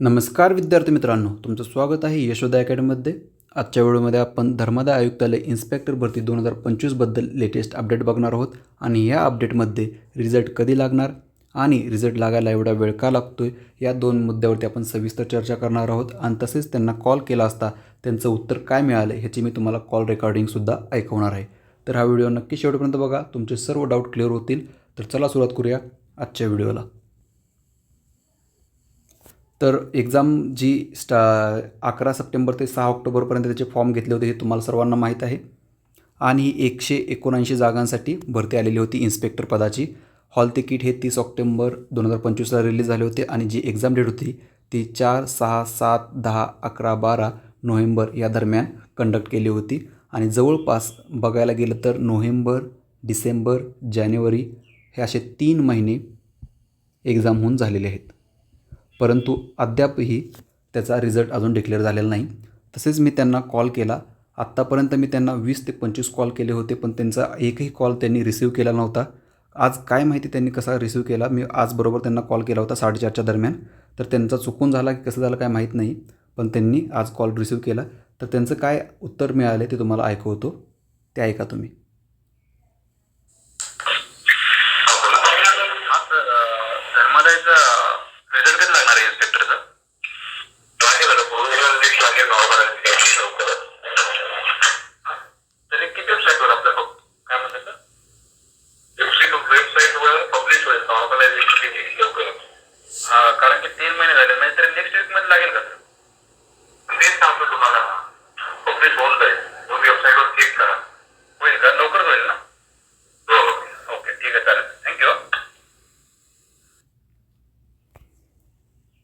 नमस्कार विद्यार्थी मित्रांनो तुमचं स्वागत आहे यशोदा अकॅडमीमध्ये. आजच्या व्हिडिओमध्ये आपण धर्मादाय आयुक्तालय इन्स्पेक्टर भरती दोन हजार पंचवीसबद्दल लेटेस्ट अपडेट बघणार आहोत आणि या अपडेटमध्ये रिझल्ट कधी लागणार आणि रिझल्ट लागायला एवढा वेळ का लागतो आहे या दोन मुद्द्यावरती आपण सविस्तर चर्चा करणार आहोत आणि तसेच त्यांना कॉल केला असता त्यांचं उत्तर काय मिळालं ह्याची मी तुम्हाला कॉल रेकॉर्डिंगसुद्धा ऐकवणार आहे. तर हा व्हिडिओ नक्की शेवटपर्यंत बघा तुमचे सर्व डाऊट क्लिअर होतील. तर चला सुरुवात करूया आजच्या व्हिडिओला. तर एक्झाम जी स्टा अकरा सप्टेंबर ते सहा ऑक्टोबरपर्यंत त्याचे फॉर्म घेतले होते हे तुम्हाला सर्वांना माहीत आहे. आणि ही एकशे एकोणऐंशी जागांसाठी भरती आलेली होती इन्स्पेक्टर पदाची. हॉल तिकीट हे तीस ऑक्टोंबर दोन हजार पंचवीसला रिलीज झाले होते आणि जी एक्झाम डेट होती ती चार सहा सात दहा अकरा बारा नोव्हेंबर या दरम्यान कंडक्ट केली होती. आणि जवळपास बघायला गेलं तर नोव्हेंबर डिसेंबर जानेवारी हे असे तीन महिने एक्झाम होऊन झालेले आहेत. परंतु अद्यापही त्याचा रिझल्ट अजून डिक्लेअर झालेला नाही. तसेच मी त्यांना कॉल केला. आत्तापर्यंत मी त्यांना वीस ते पंचवीस कॉल केले होते पण त्यांचा एकही कॉल त्यांनी रिसीव्ह केला नव्हता. आज काय माहिती त्यांनी कसा रिसीव्ह केला? मी आज बरोबर त्यांना कॉल केला होता साडेचारच्या दरम्यान. तर त्यांचा चुकून झाला की कसं झालं काय माहीत नाही पण त्यांनी आज कॉल रिसीव्ह केला. तर त्यांचं काय उत्तर मिळाले ते तुम्हाला ऐकवतो. ते ऐका तुम्ही. हा रिझल्ट कधी लागणार आहे इन्स्पेक्टरचा लागेल आता पूर्ण लिस्ट लागेल नॉर्मल लवकरच तरी किती वेबसाईट आपल्या काय म्हणतात वेबसाईट वेबसाईट पब्लिश होईल नॉर्मलायझेशन लवकरच हा कारण की तीन महिने झाले नाही तर नेक्स्ट वीक मध्ये लागेल का सर तेच सांगतो तुम्हाला पब्लिश होऊन जाईल वर चेक करा। होईल का लवकरच होईल ना?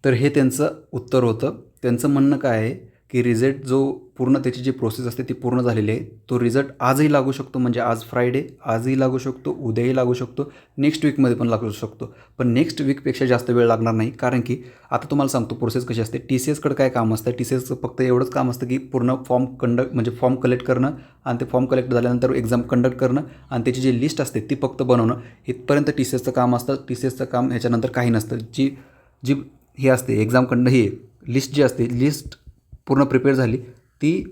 तर हे त्यांचं उत्तर होतं. त्यांचं म्हणणं काय आहे की रिझल्ट जो पूर्ण त्याची जी प्रोसेस असते ती पूर्ण झालेली आहे. तो रिझल्ट आजही लागू शकतो म्हणजे आज फ्रायडे आजही लागू शकतो उद्याही लागू शकतो नेक्स्ट वीकमध्ये पण लागू शकतो. पण नेक्स्ट वीकपेक्षा जास्त वेळ लागणार नाही कारण की आता तुम्हाला सांगतो प्रोसेस कशी असते. टी सी एसकडं काय काम असतं? टी सी एसचं फक्त एवढंच काम असतं की पूर्ण फॉर्म कंडक्ट म्हणजे फॉर्म कलेक्ट करणं आणि ते फॉर्म कलेक्ट झाल्यानंतर एक्झाम कंडक्ट करणं आणि त्याची जी लिस्ट असते ती फक्त बनवणं. इथपर्यंत टी सी एसचं काम असतं. टी सी एसचं काम ह्याच्यानंतर काही नसतं. जी जी हे असते एक्झामकडनं ही लिस्ट जी असते लिस्ट पूर्ण प्रिपेअर झाली ती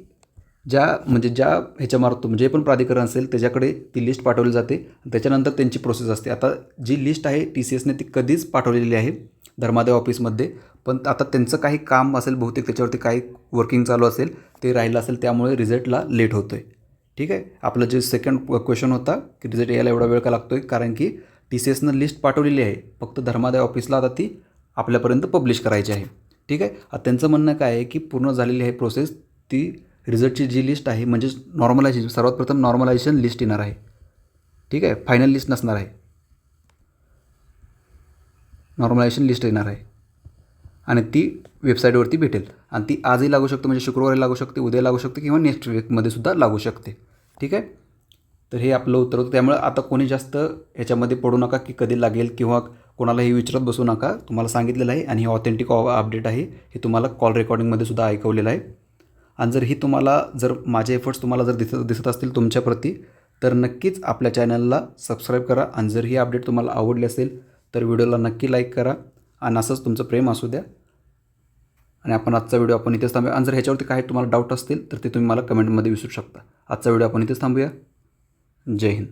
ज्या म्हणजे ज्या ह्याच्यामार्फत म्हणजे जे पण प्राधिकरण असेल त्याच्याकडे ती लिस्ट पाठवली जाते. त्याच्यानंतर त्यांची प्रोसेस असते. आता जी लिस्ट आहे टी सी एसने ती कधीच पाठवलेली आहे धर्मादाय ऑफिसमध्ये पण आता त्यांचं काही काम असेल बहुतेक त्याच्यावरती काही वर्किंग चालू असेल ते राहिलं असेल त्यामुळे रिझल्टला लेट होतो आहे ठीक आहे? आपलं जे सेकंड क्वेश्चन होता की रिझल्ट यायला एवढा वेळ का लागतो आहे कारण की टी सी एसनं लिस्ट पाठवलेली आहे. फक्त धर्मादाय ऑफिसला आता ती आपल्यापर्यंत पब्लिश करायची आहे. ठीक आहे? आता त्यांचं म्हणणं काय आहे की पूर्ण झालेली आहे प्रोसेस ती रिझल्टची जी लिस्ट आहे म्हणजेच नॉर्मलायझेशन सर्वात प्रथम नॉर्मलायझेशन लिस्ट येणार आहे. ठीक आहे? फायनल लिस्ट नसणार आहे. नॉर्मलायझेशन लिस्ट येणार आहे. आणि ती वेबसाईटवरती भेटेल. आणि ती आजही लागू शकते म्हणजे शुक्रवारी लागू शकते उद्या लागू शकते किंवा नेक्स्ट वीकमध्ये सुद्धा लागू शकते. ठीक आहे? तर हे आपलं उत्तर होतं. त्यामुळे आता कोणी जास्त ह्याच्यामध्ये पडू नका की कधी लागेल किंवा कोणालाही विचारत बसू नका. तुम्हाला सांगितलेलं आहे आणि हे ऑथेंटिक अपडेट आहे. हे तुम्हाला कॉल रेकॉर्डिंगमध्ये सुद्धा ऐकवलेलं आहे. आणि जर ही तुम्हाला जर माझे एफर्ट्स तुम्हाला जर दिसत दिसत असतील तुमच्याप्रती तर नक्कीच आपल्या चॅनलला सबस्क्राईब करा. आणि जर ही अपडेट तुम्हाला आवडली असेल तर व्हिडिओला नक्की लाईक करा. आणि असंच तुमचं प्रेम असू द्या. आणि आपण आजचा व्हिडिओ आपण इथेच थांबूया. आणि जर ह्याच्यावरती काही तुम्हाला डाऊट असतील तर ते तुम्ही मला कमेंटमध्ये विसरू शकता. आजचा व्हिडिओ आपण इथेच थांबूया. जय हिंद.